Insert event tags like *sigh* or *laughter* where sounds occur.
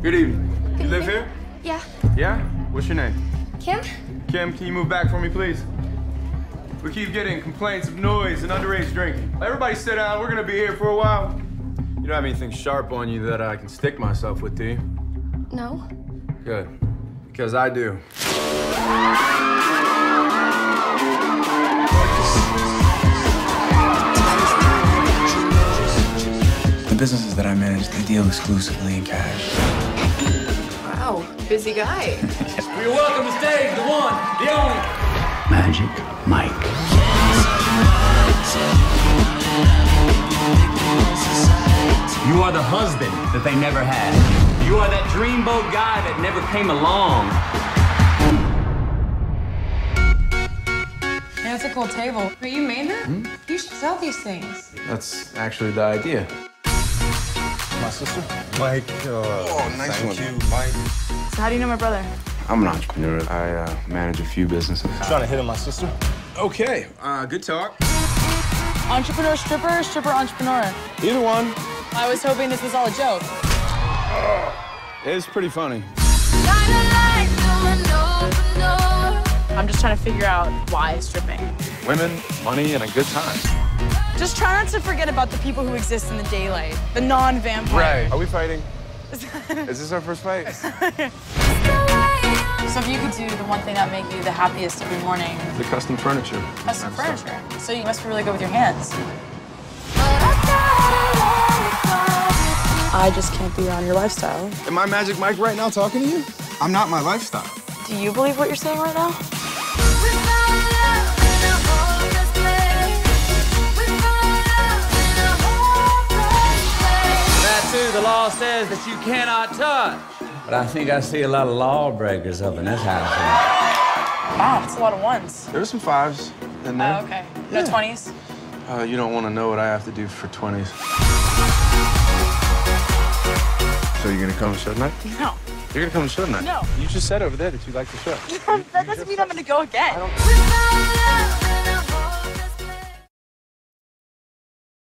Good evening. You live here? Yeah. Yeah? What's your name? Kim? Kim, can you move back for me, please? We keep getting complaints of noise and underage drinking. Everybody sit down. We're gonna be here for a while. You don't have anything sharp on you that I can stick myself with, do you? No. Good. Because I do. Businesses that I manage, they deal exclusively in cash. Wow, busy guy. *laughs* We welcome to stage the one, the only. Magic Mike. You are the husband that they never had. You are that dreamboat guy that never came along. Yeah, it's a cool table. But you made her? Hmm? You should sell these things. That's actually the idea. My sister? Mike, oh, nice one. you, Mike. So how do you know my brother? I'm an entrepreneur. I uh, manage a few businesses. I'm Trying to hit on my sister? Okay, uh, good talk. Entrepreneur stripper, stripper entrepreneur. Either one. I was hoping this was all a joke. It's pretty funny. I'm just trying to figure out why stripping. Women, money, and a good time. Just try not to forget about the people who exist in the daylight, the non-vampire. Right. Are we fighting? Is this our first fight? *laughs* So if you could do the one thing that make you the happiest every morning, The custom furniture. custom furniture. So you must be really good with your hands. I just can't be around your lifestyle. Am I Magic Mike right now talking to you? I'm not my lifestyle. Do you believe what you're saying right now? That too, the law says that you cannot touch. But I think I see a lot of lawbreakers up in this house. Wow, that's a lot of ones. There were some fives in there. Oh, okay. No 20s? Uh, you don't want to know what I have to do for 20s. So you're gonna come to show tonight? No. You're gonna come to show tonight? No. You just said over there that you'd like the show. *laughs* that doesn't mean I'm gonna go again.